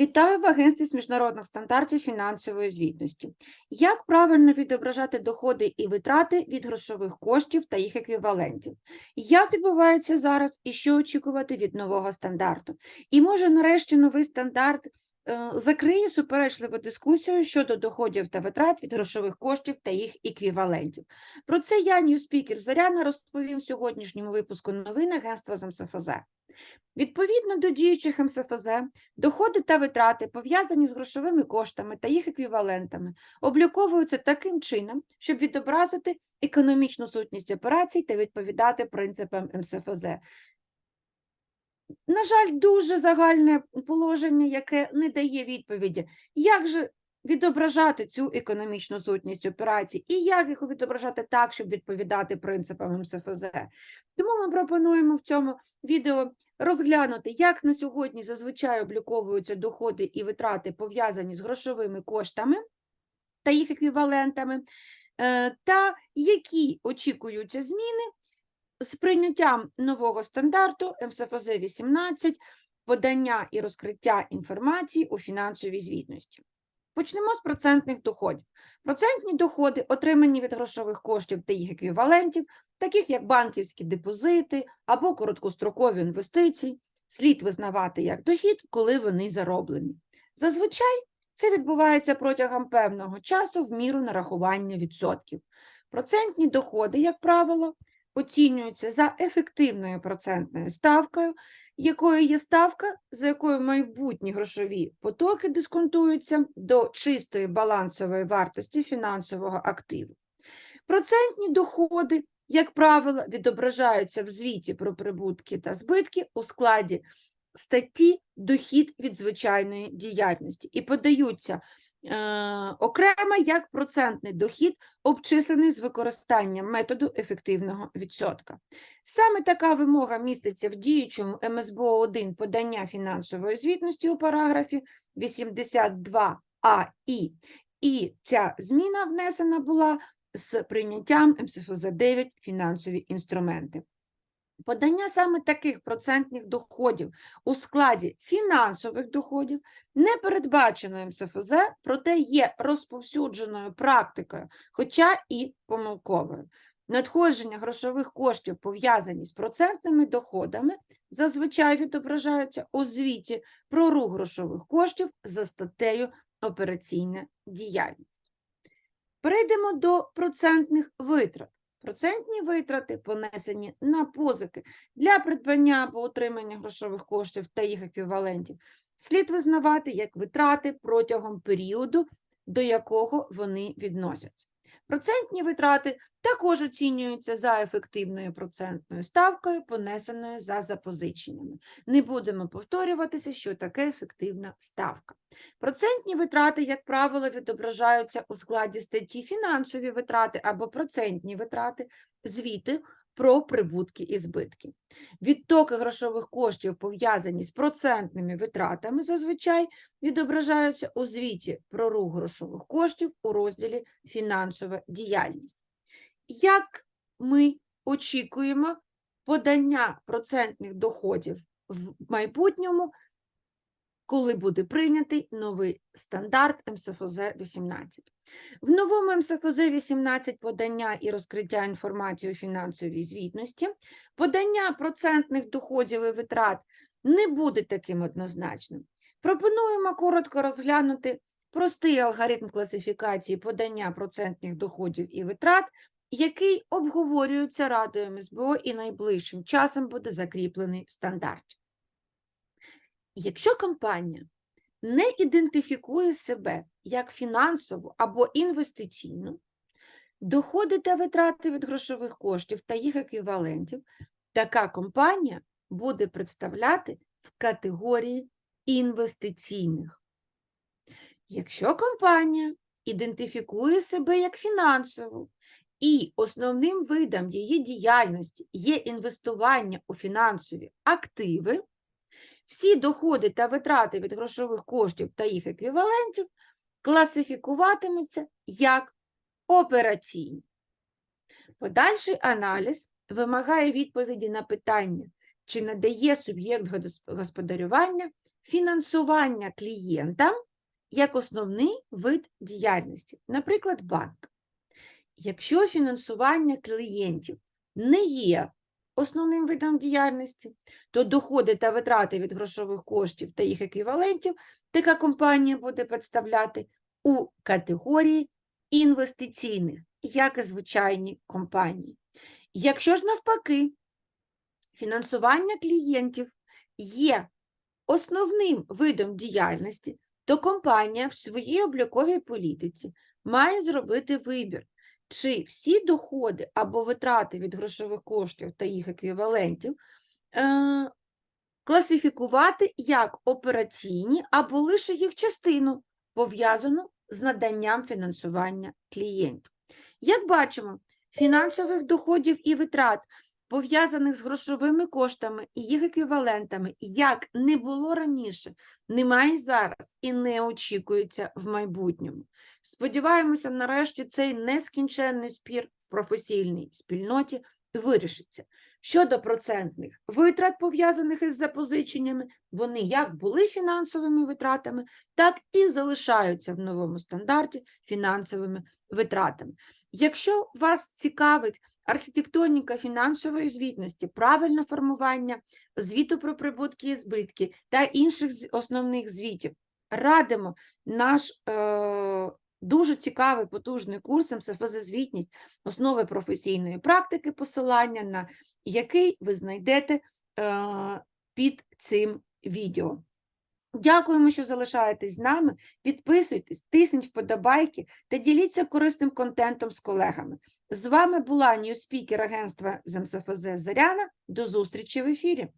Вітаю в агентстві з міжнародних стандартів фінансової звітності. Як правильно відображати доходи і витрати від грошових коштів та їх еквівалентів? Як відбувається зараз і що очікувати від нового стандарту? І може нарешті новий стандарт закриє суперечливу дискусію щодо доходів та витрат від грошових коштів та їх еквівалентів? Про це я, ньюспікер Заряна, розповім в сьогоднішньому випуску новин агентства з МСФЗ. Відповідно до діючих МСФЗ, доходи та витрати, пов'язані з грошовими коштами та їх еквівалентами, обліковуються таким чином, щоб відобразити економічну сутність операцій та відповідати принципам МСФЗ. На жаль, дуже загальне положення, яке не дає відповіді, як же відображати цю економічну сутність операцій і як їх відображати так, щоб відповідати принципам МСФЗ. Тому ми пропонуємо в цьому відео розглянути, як на сьогодні зазвичай обліковуються доходи і витрати, пов'язані з грошовими коштами та їх еквівалентами, е, та які очікуються зміни з прийняттям нового стандарту МСФЗ 18 подання і розкриття інформації у фінансовій звітності. Почнемо з процентних доходів. Процентні доходи, отримані від грошових коштів та їх еквівалентів, таких як банківські депозити або короткострокові інвестиції, слід визнавати як дохід, коли вони зароблені. Зазвичай це відбувається протягом певного часу в міру нарахування відсотків. Процентні доходи, як правило, оцінюються за ефективною процентною ставкою, якою є ставка, за якою майбутні грошові потоки дисконтуються до чистої балансової вартості фінансового активу. Процентні доходи, як правило, відображаються в звіті про прибутки та збитки у складі статті дохід від звичайної діяльності і подаються окремо як процентний дохід, обчислений з використанням методу ефективного відсотка. Саме така вимога міститься в діючому МСБО 1 подання фінансової звітності у параграфі 82а і, і ця зміна внесена була з прийняттям МСФЗ 9 фінансові інструменти. Подання саме таких процентних доходів у складі фінансових доходів не передбачено МСФЗ, проте є розповсюдженою практикою, хоча і помилковою. Надходження грошових коштів, пов'язані з процентними доходами, зазвичай відображаються у звіті про рух грошових коштів за статтею операційна діяльність. Перейдемо до процентних витрат. Процентні витрати, понесені на позики для придбання або отримання грошових коштів та їх еквівалентів, слід визнавати як витрати протягом періоду, до якого вони відносяться. Процентні витрати також оцінюються за ефективною процентною ставкою, понесеною за запозиченнями. Не будемо повторюватися, що таке ефективна ставка. Процентні витрати, як правило, відображаються у складі статті фінансові витрати або процентні витрати, звіти про прибутки і збитки. Відтоки грошових коштів, пов'язані з процентними витратами, зазвичай відображаються у звіті про рух грошових коштів у розділі фінансова діяльність. Як ми очікуємо подання процентних доходів в майбутньому, коли буде прийнятий новий стандарт МСФЗ 18? В новому МСФЗ 18 подання і розкриття інформації у фінансовій звітності, подання процентних доходів і витрат не буде таким однозначним. Пропонуємо коротко розглянути простий алгоритм класифікації подання процентних доходів і витрат, який обговорюється Радою МСБО і найближчим часом буде закріплений в стандарті. Якщо компанія не ідентифікує себе як фінансову або інвестиційну, доходи та витрати від грошових коштів та їх еквівалентів, така компанія буде представляти в категорії інвестиційних. Якщо компанія ідентифікує себе як фінансову, і основним видом її діяльності є інвестування у фінансові активи, всі доходи та витрати від грошових коштів та їх еквівалентів класифікуватимуться як операційні. Подальший аналіз вимагає відповіді на питання, чи надає суб'єкт господарювання фінансування клієнтам як основний вид діяльності, наприклад, банк. Якщо фінансування клієнтів не є основним видом діяльності, то доходи та витрати від грошових коштів та їх еквівалентів така компанія буде представляти у категорії інвестиційних, як і звичайні компанії. Якщо ж навпаки, фінансування клієнтів є основним видом діяльності, то компанія в своїй обліковій політиці має зробити вибір, чи всі доходи або витрати від грошових коштів та їх еквівалентів е, класифікувати як операційні або лише їх частину, пов'язану з наданням фінансування клієнтів. Як бачимо, фінансових доходів і витрат, пов'язаних з грошовими коштами і їх еквівалентами, як не було раніше, немає зараз і не очікується в майбутньому. Сподіваємося, нарешті цей нескінченний спір в професійній спільноті вирішиться. Щодо процентних витрат, пов'язаних із запозиченнями, вони як були фінансовими витратами, так і залишаються в новому стандарті фінансовими витратами. Якщо вас цікавить архітектоніка фінансової звітності, правильне формування звіту про прибутки і збитки та інших основних звітів, радимо наш е, дуже цікавий потужний курс МСФЗ звітність основи професійної практики, посилання на який ви знайдете е, під цим відео. Дякуємо, що залишаєтесь з нами. Підписуйтесь, тисніть вподобайки та діліться корисним контентом з колегами. З вами була ньюспікер агентства МСФЗ Заряна. До зустрічі в ефірі.